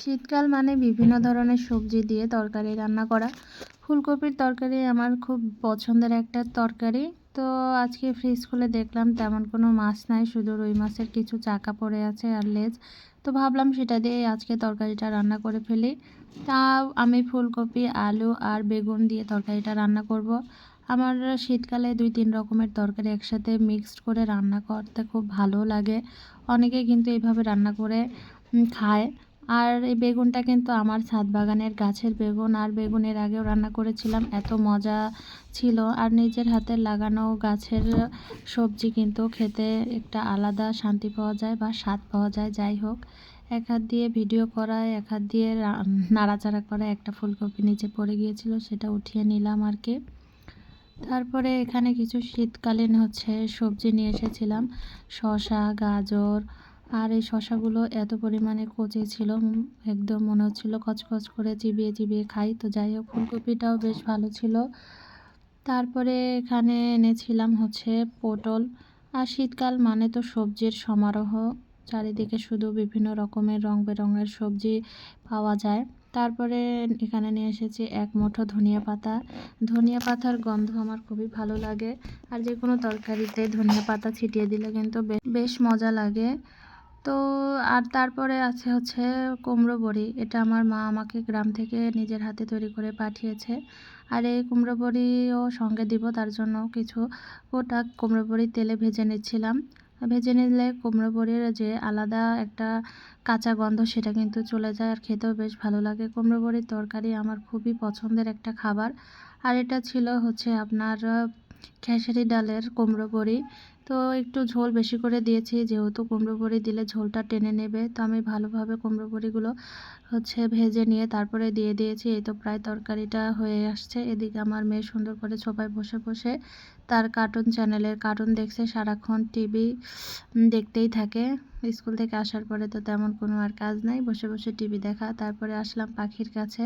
শীতকাল মানে বিভিন্ন ধরনের সবজি দিয়ে তরকারি রান্না করা। ফুলকপির তরকারি আমার খুব পছন্দের একটা তরকারি। তো আজকে ফ্রিজ খুলে দেখলাম, তেমন কোনো মাছ নাই, শুধু রুই মাছের কিছু চাকা পড়ে আছে আর লেজ। তো ভাবলাম সেটা দিয়ে আজকে তরকারিটা রান্না করে ফেলি। তা আমি ফুলকপি, আলু আর বেগুন দিয়ে তরকারিটা রান্না করব। আমার শীতকালে দুই তিন রকমের তরকারি একসাথে মিক্সড করে রান্না করতে খুব ভালো লাগে। অনেকে কিন্তু এইভাবে রান্না করে খায়। আর এই বেগুনটা কিন্তু আমার ছাদ বাগানের গাছের বেগুন। আর বেগুনের আগেও রান্না করেছিলাম, এত মজা ছিল। আর নিজের হাতে লাগানো গাছের সবজি কিন্তু খেতে একটা আলাদা শান্তি পাওয়া যায় বা স্বাদ পাওয়া যায়, যাই হোক। এক হাত দিয়ে ভিডিও করায়, এক হাত দিয়ে নাড়াচাড়া করা একটা ফুলকপি নিচে পড়ে গিয়েছিল, সেটা উঠিয়ে নিলাম আর কি। তারপরে এখানে কিছু শীতকালীন হচ্ছে সবজি নিয়ে এসেছিলাম, শসা, গাজর আর এই শশাগুলো এত পরিমাণে কচি ছিল একদম মনে হচ্ছিল কচকচ করে চিবিয়ে চিবিয়ে খাই। তো যাই হোক, ফুলকপিটাও বেশ ভালো ছিল। তারপরে এখানে এনেছিলাম হচ্ছে পটল। আর শীতকাল মানে তো সবজির সমারোহ, চারিদিকে শুধু বিভিন্ন রকমের রং বেরঙের সবজি পাওয়া যায়। তারপরে এখানে নিয়ে এসেছি এক মুঠো ধনিয়া পাতা। ধনিয়া পাতার গন্ধ আমার খুবই ভালো লাগে। আর যে কোনো তরকারিতে ধনিয়া পাতা ছিটিয়ে দিলে কিন্তু বেশ মজা লাগে। তো আর তারপরে আছে হচ্ছে কুমড়ো বড়ি। এটা আমার মা আমাকে গ্রাম থেকে নিজের হাতে তৈরি করে পাঠিয়েছে। আর এই কুমড়ো বড়িও সঙ্গে দিব, তার জন্য কিছু গোটা কুমড়ো বড়ি তেলে ভেজে নিচ্ছিলাম। ভেজে নিলে কুমড়ো বড়ির যে আলাদা একটা কাঁচা গন্ধ, সেটা কিন্তু চলে যায় আর খেতেও বেশ ভালো লাগে। কুমড়ো বড়ির তরকারি আমার খুবই পছন্দের একটা খাবার। আর এটা ছিল হচ্ছে আপনার খেসারি ডালের কুমড়ো বড়ি। তো একটু ঝোল বেশি করে দিয়েছি, যেহেতু কুমড়ো বড়ি দিলে ঝোলটা টেনে নেবে। তো আমি ভালোভাবে কুমড়ো বড়িগুলো হচ্ছে ভেজে নিয়ে তারপরে দিয়ে দিয়েছি। এই তো প্রায় তরকারিটা হয়ে আসছে। এদিকে আমার মেয়ে সুন্দর করে সবাই বসে বসে তার কার্টুন চ্যানেলের কার্টুন দেখছে, সারাক্ষণ টিভি দেখতেই থাকে। স্কুল থেকে আসার পরে তো তেমন কোনো আর কাজ নাই। বসে বসে টিভি দেখা। তারপরে আসলাম পাখির কাছে।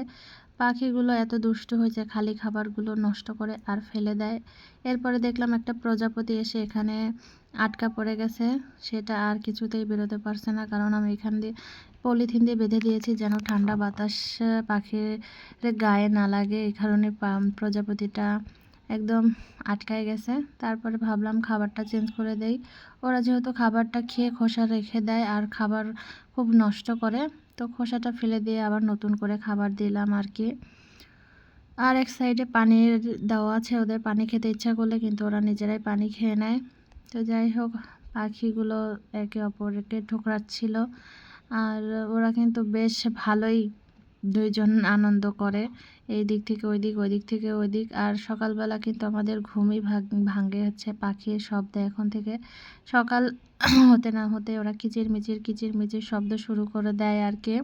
পাখিগুলো এত দুষ্ট হয়েছে খালি খাবারগুলো নষ্ট করে আর ফেলে দেয়। এরপরে দেখলাম একটা প্রজাপতি এসে এখানে আটকা পড়ে গেছে। সেটা আর কিছুতেই বেরোতে পারছে না কারণ আমি এখান দিয়ে পলিথিন দিয়ে বেঁধে দিয়েছি যেন ঠান্ডা বাতাস পাখির গায়ে না লাগে। এই কারণে প্রজাপতিটা একদম আটকায় গেছে। তারপরে ভাবলাম খাবারটা চেঞ্জ করে দেই। ওরা যেহেতু খাবারটা খেয়ে খোসা রেখে দেয় আর খাবার খুব নষ্ট করে তো খোসাটা ফেলে দিয়ে আবার নতুন করে খাবার দিলাম আর কি। আর এক সাইডে পানির দেওয়া আছে, ওদের পানি খেতে ইচ্ছা করলে কিন্তু ওরা নিজেরাই পানি খেয়ে নেয়। তো যাই হোক, পাখিগুলো একে অপরকে ঠোকরাচ্ছিল। আর ওরা কিন্তু বেশ ভালোই দুইজন আনন্দ করে, এই দিক থেকে ওই দিক ওই দিক থেকে ওই দিক। আর সকালবেলা কিন্তু আমাদের ঘুমই ভাঙে হচ্ছে, পাখির শব্দ এখন থেকে সকাল হতে না হতে ওরা কিচির মিচির কিচির মিচির শব্দ শুরু করে দেয় আর কি।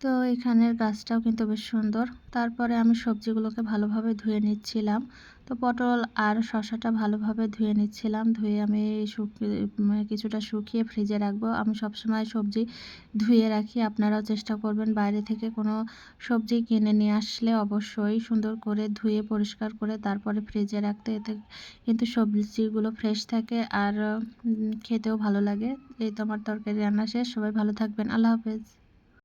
তো এখানের গাছটাও কিন্তু বেশ সুন্দর। তারপরে আমি সবজিগুলোকে ভালোভাবে ধুয়ে নিচ্ছিলাম। তো পটল আর শশাটা ভালোভাবে ধুয়ে নিচ্ছিলাম। ধুয়ে আমি কিছুটা শুকিয়ে ফ্রিজে রাখব। আমি সবসময় সবজি ধুয়ে রাখি। আপনারাও চেষ্টা করবেন বাইরে থেকে কোনো সবজি কিনে নিয়ে আসলে অবশ্যই সুন্দর করে ধুয়ে পরিষ্কার করে তারপরে ফ্রিজে রাখতে। এতে কিন্তু সবজিগুলো ফ্রেশ থাকে আর খেতেও ভালো লাগে। এই তো আমার তরকারি রান্না শেষ। সবাই ভালো থাকবেন। আল্লাহ হাফেজ।